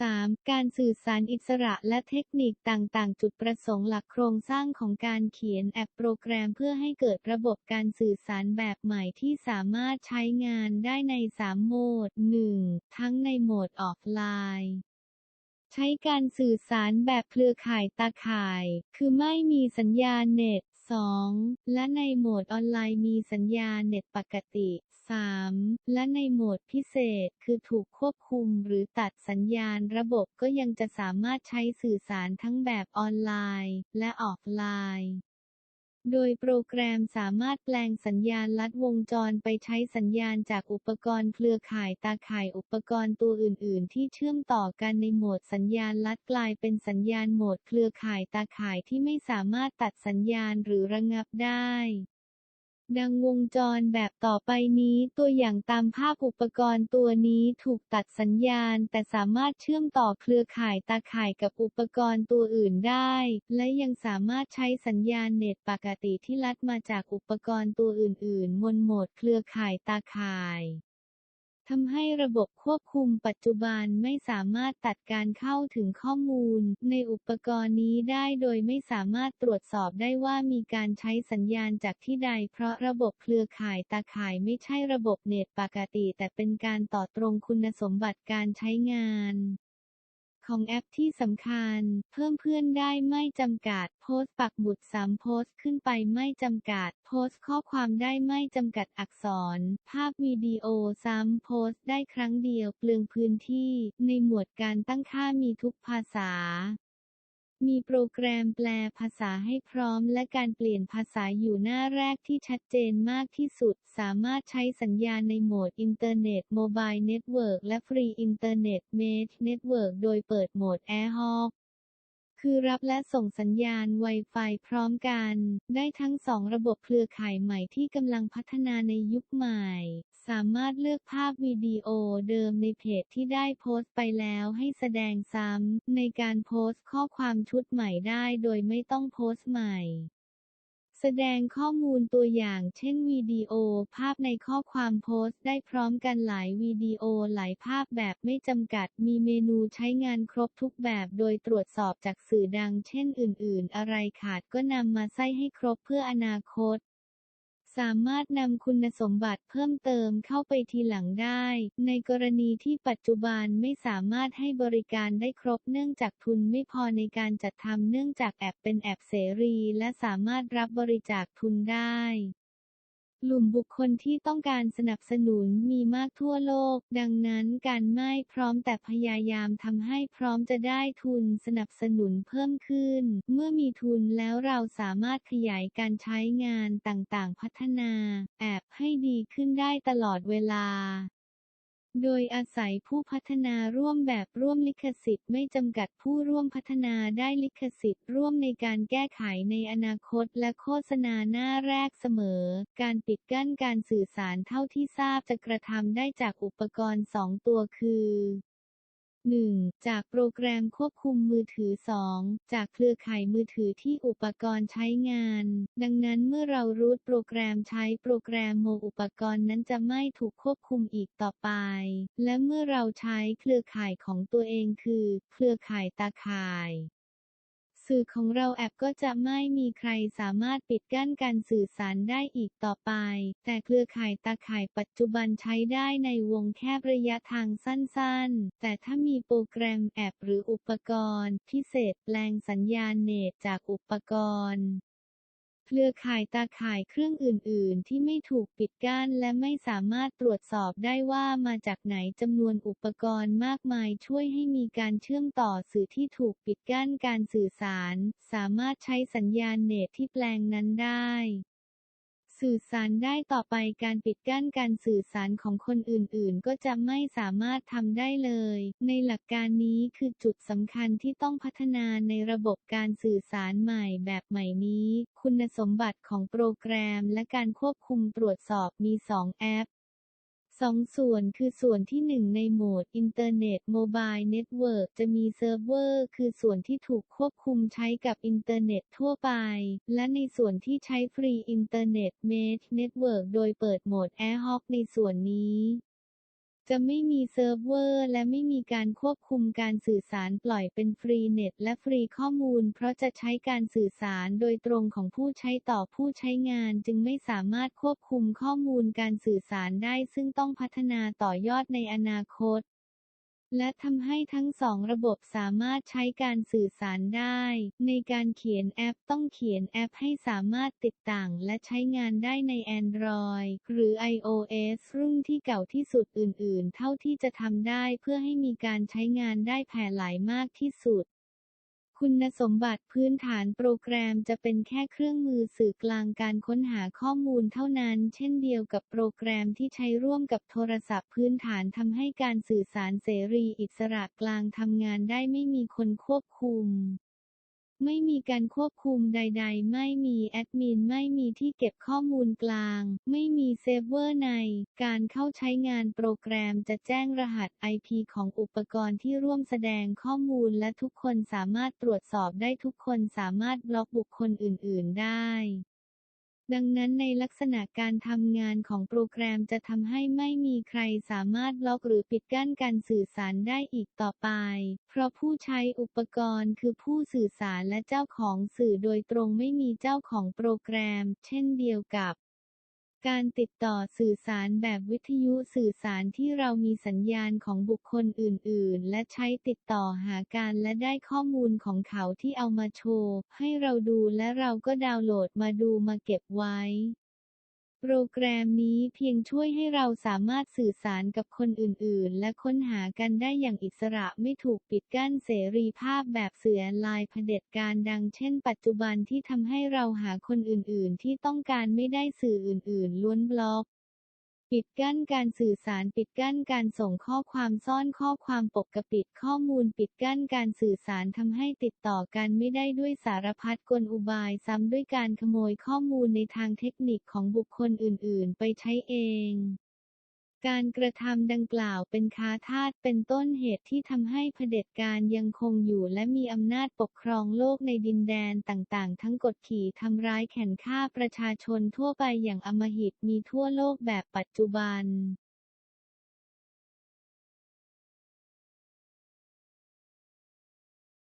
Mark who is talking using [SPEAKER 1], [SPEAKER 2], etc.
[SPEAKER 1] 3. การสื่อสารอิสระและเทคนิคต่างๆ จุดประสงค์หลักโครงสร้างของการเขียนแอปโปรแกรมเพื่อให้เกิดระบบการสื่อสารแบบใหม่ที่สามารถใช้งานได้ใน 3 โหมด 1. ทั้งในโหมดออฟไลน์ใช้การสื่อสารแบบเครือข่ายตาข่าย คือไม่มีสัญญาณเน็ต 2. และในโหมดออนไลน์มีสัญญาณเน็ตปกติ 3. และในโหมดพิเศษคือถูกควบคุมหรือตัดสัญญาณระบบก็ยังจะสามารถใช้สื่อสารทั้งแบบออนไลน์ และออฟไลน์ โดยโปรแกรมสามารถแปลงสัญญาณลัดวงจรไปใช้สัญญาณจากอุปกรณ์เครือข่ายตาข่ายอุปกรณ์ตัวอื่น ๆ ที่เชื่อมต่อกันในโหมดสัญญาณลัดกลายเป็นสัญญาณโหมดเครือข่ายตาข่ายที่ไม่สามารถตัดสัญญาณหรือระงับได้ ดังวงจรแบบต่อไปนี้ ตัวอย่างตามภาพอุปกรณ์ตัวนี้ถูกตัดสัญญาณ แต่สามารถเชื่อมต่อเครือข่ายตาข่ายกับอุปกรณ์ตัวอื่นได้ และยังสามารถใช้สัญญาณเน็ตปกติที่ลัดมาจากอุปกรณ์ตัวอื่นๆ บนโหมดเครือข่ายตาข่าย ทำให้ระบบควบคุมปัจจุบันไม่สามารถตัดการเข้าถึงข้อมูล ในอุปกรณ์นี้ได้โดยไม่สามารถตรวจสอบได้ว่ามีการใช้สัญญาณจากที่ใด เพราะระบบเครือข่ายตาข่ายไม่ใช่ระบบเน็ตปกติ แต่เป็นการต่อตรงคุณสมบัติการใช้งาน ของแอปที่สำคัญ เพิ่มเพื่อนได้ไม่จำกัด โพสต์ปักหมุด3โพสต์ขึ้นไปไม่จำกัด โพสต์ข้อความได้ไม่จำกัดอักษร ภาพวิดีโอซ้ำโพสต์ได้ครั้งเดียวเปลืองพื้นที่ ในหมวดการตั้งค่ามีทุกภาษา มีโปรแกรมแปลภาษาให้พร้อมและการเปลี่ยนภาษาอยู่หน้าแรกที่ชัดเจนมากที่สุด สามารถใช้สัญญาณในโหมดอินเทอร์เน็ตโมบายเน็ตเวิร์กและฟรีอินเทอร์เน็ตเมชเน็ตเวิร์กโดยเปิดโหมดแอร์ฮอป คือรับและส่งสัญญาณ Wi-Fi พร้อมกัน ได้ทั้งสองระบบเครือข่ายใหม่ที่กำลังพัฒนาในยุคใหม่ สามารถเลือกภาพวิดีโอเดิมในเพจที่ได้โพสต์ไปแล้วให้แสดงซ้ำในการโพสต์ข้อความชุดใหม่ได้โดยไม่ต้องโพสต์ใหม่ แสดงข้อมูลตัวอย่างเช่นวิดีโอ ภาพในข้อความโพสต์ได้พร้อมกันหลายวิดีโอหลายภาพแบบไม่จำกัด มีเมนูใช้งานครบทุกแบบโดยตรวจสอบจากสื่อดังเช่นอื่น ๆ อะไรขาดก็นำมาใส่ให้ครบเพื่ออนาคต สามารถนำคุณสมบัติเพิ่มเติมเข้าไปทีหลังได้ ในกรณีที่ปัจจุบันไม่สามารถให้บริการได้ครบเนื่องจากทุนไม่พอในการจัดทำเนื่องจากแอปเป็นแอปเสรี และสามารถรับบริจาคทุนได้ กลุ่มบุคคลที่ต้องการสนับสนุนมีมากทั่วโลก ดังนั้นการไม่พร้อมแต่พยายามทำให้พร้อมจะได้ทุนสนับสนุนเพิ่มขึ้น เมื่อมีทุนแล้วเราสามารถขยายการใช้งานต่างๆ พัฒนา แอบให้ดีขึ้นได้ตลอดเวลา โดยอาศัยผู้พัฒนาร่วมแบบร่วมลิขสิทธิ์ไม่จำกัดผู้ร่วมพัฒนาได้ลิขสิทธิ์ร่วมในการแก้ไขในอนาคตและโฆษณาหน้าแรกเสมอ การปิดกั้นการสื่อสารเท่าที่ทราบจะกระทำได้จากอุปกรณ์ 2 ตัวคือ 1. จากโปรแกรมควบคุมมือถือ 2. จากเครือข่ายมือถือที่อุปกรณ์ใช้งาน ดังนั้นเมื่อเรารูทโปรแกรมใช้โปรแกรมโมอุปกรณ์นั้นจะไม่ถูกควบคุมอีกต่อไป และเมื่อเราใช้เครือข่ายของตัวเองคือ เครือข่ายตาข่าย สื่อของเราแอปก็จะไม่มีใครสามารถปิดกั้นการสื่อสารได้อีกต่อไป แต่เครือข่ายตาข่ายปัจจุบันใช้ได้ในวงแคบระยะทางสั้นๆ แต่ถ้ามีโปรแกรมแอปหรืออุปกรณ์ พิเศษแปลงสัญญาณเน็ตจากอุปกรณ์ เครือข่ายตาข่ายเครื่องอื่น ๆ ที่ไม่ถูกปิดกั้นและไม่สามารถตรวจสอบได้ว่ามาจากไหนจำนวนอุปกรณ์มากมายช่วยให้มีการเชื่อมต่อสื่อที่ถูกปิดกั้นการสื่อสาร สามารถใช้สัญญาณเน็ตที่แปลงนั้นได้ สื่อสารได้ต่อไปการปิดกั้นการสื่อสารของคนอื่นๆ ก็จะไม่สามารถทำได้เลย ในหลักการนี้คือจุดสำคัญที่ต้องพัฒนาในระบบการสื่อสารใหม่แบบใหม่นี้ คุณสมบัติของโปรแกรมและการควบคุมตรวจสอบมี 2 แอป สองส่วนคือส่วนที่1ในโหมดอินเทอร์เน็ตโมบายเน็ตเวิร์กจะมีเซิร์ฟเวอร์คือส่วนที่ถูกควบคุมใช้กับอินเทอร์เน็ตทั่วไป และในส่วนที่ใช้ฟรีอินเทอร์เน็ตเมดเน็ตเวิร์กโดยเปิดโหมดแอร์ฮอกในส่วนนี้ จะไม่มีเซิร์ฟเวอร์ และไม่มีการควบคุมการสื่อสารปล่อยเป็นฟรีเน็ต และฟรีข้อมูล เพราะจะใช้การสื่อสารโดยตรงของผู้ใช้ต่อผู้ใช้งานจึงไม่สามารถควบคุมข้อมูลการสื่อสารได้ซึ่งต้องพัฒนาต่อยอดในอนาคต และทำให้ทั้งสองระบบสามารถใช้การสื่อสารได้ ในการเขียนแอปต้องเขียนแอปให้สามารถติดต่างและใช้งานได้ใน Android หรือ iOS รุ่นที่เก่าที่สุดอื่นๆ เท่าที่จะทำได้เพื่อให้มีการใช้งานได้แผ่หลายมากที่สุด คุณสมบัติพื้นฐานโปรแกรมจะเป็นแค่เครื่องมือสื่อกลางการค้นหาข้อมูลเท่านั้น เช่นเดียวกับโปรแกรมที่ใช้ร่วมกับโทรศัพท์พื้นฐานทำให้การสื่อสารเสรีอิสระกลางทำงานได้ไม่มีคนควบคุม ไม่มีการควบคุมใด ๆ ไม่มีแอดมิน ไม่มีที่เก็บข้อมูลกลาง ไม่มีเซิร์ฟเวอร์ใน การเข้าใช้งานโปรแกรมจะแจ้งรหัส IP ของอุปกรณ์ที่ร่วมแสดงข้อมูลและทุกคนสามารถตรวจสอบได้ทุกคนสามารถบล็อกบุคคลอื่น ๆ ได้ ดังนั้นในลักษณะการทำงานของโปรแกรมจะทำให้ไม่มีใครสามารถล็อกหรือปิดกั้นการสื่อสารได้อีกต่อไป เพราะผู้ใช้อุปกรณ์คือผู้สื่อสารและเจ้าของสื่อโดยตรงไม่มีเจ้าของโปรแกรม เช่นเดียวกับ การติดต่อสื่อสารแบบวิทยุสื่อสารที่เรามีสัญญาณของบุคคลอื่น ๆ และใช้ติดต่อหาการและได้ข้อมูลของเขาที่เอามาโชว์ ให้เราดูและเราก็ดาวน์โหลดมาดูมาเก็บไว้ โปรแกรมนี้เพียงช่วยให้เราสามารถสื่อสารกับคนอื่นๆ และค้นหากันได้อย่างอิสระไม่ถูกปิดกั้นเสรีภาพแบบเสือลายเผด็จการดังเช่นปัจจุบันที่ทำให้เราหาคนอื่นๆ ที่ต้องการไม่ได้สื่ออื่นๆ ล้วนบล็อก ปิดกั้นการสื่อสารปิดกั้นการส่งข้อความซ่อนข้อความปกปิดข้อมูลปิดกั้นการสื่อสารทำให้ติดต่อกันไม่ได้ด้วยสารพัดกลอุบายซ้ำด้วยการขโมยข้อมูลในทางเทคนิคของบุคคลอื่น ๆ ไปใช้เอง การกระทำดังกล่าวเป็นค้าทาสเป็นต้นเหตุที่ทำให้เผด็จการยังคงอยู่และมีอำนาจปกครองโลกในดินแดนต่างๆ ทั้งกดขี่ทำร้ายแข่นฆ่าประชาชนทั่วไปอย่างอมหิตมีทั่วโลกแบบปัจจุบัน